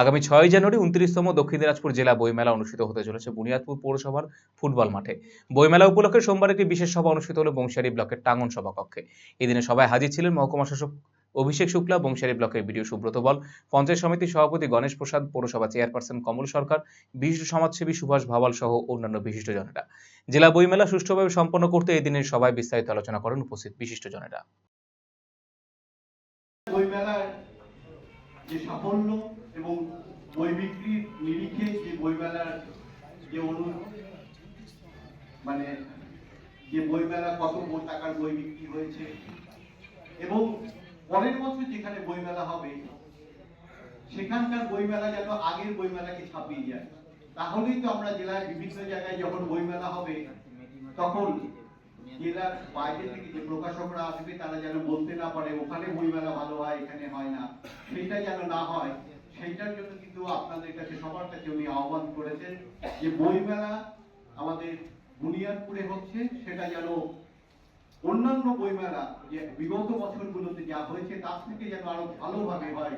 আগামী ছয় জানুয়ারি উনত্রিশতম দক্ষিণ দিনাজপুর জেলা বইমেলা অনুষ্ঠিত হতে চলেছে বুনিয়াদপুর পৌরসভার ফুটবল মাঠে। বইমেলা উপলক্ষে সোমবার একটি বিশেষ সভা অনুষ্ঠিত হলো বংশারী ব্লকের টাঙ্গন সভা কক্ষে এদিনে সভায় হাজির ছিলেন মহকুমা শাসক অভিষেক শুক্লা, বংশারী ব্লকের বিডিও সুব্রত বল, পঞ্চায়েত সমিতির সভাপতি গণেশ প্রসাদ, পৌরসভা চেয়ারপারসন কমল সরকার, বিশিষ্ট সমাজসেবী সুভাষ ভাওয়াল সহ অন্যান্য বিশিষ্টজনেরা। জেলা বইমেলা সুষ্ঠুভাবে সম্পন্ন করতে এই দিনের সভায় বিস্তারিত আলোচনা করেন উপস্থিত বিশিষ্টজনেরা। বইমেলার যে সাফল্য বইমেলার যে অনু মানে যে বইমেলা, কত টাকার বই বিক্রি হয়েছে। এবং পরের বছর যেখানে বইমেলা হবে, সেখানকার বইমেলা যেন আগের বইমেলাকে ছাপিয়ে যায়। তাহলেই তো আমরা জেলার বিভিন্ন জায়গায় যখন বইমেলা হবে, তখন জেলার বাইরে থেকে যে প্রকাশকরা আসবে, তারা যেন বলতে না পারে, ওখানে বইমেলা ভালো হয়, এখানে হয় না। সেটা যেন না হয় কিন্তু আপনাদের কাছে সবার কাছে উনি আহ্বান করেছেন যে বইমেলা আমাদের বুনিয়াদপুরে হচ্ছে, সেটা যেন অন্যান্য বইমেলা যে বিগত বছরগুলোতে যা হয়েছে, তার থেকে যেন আরও ভালোভাবে হয়।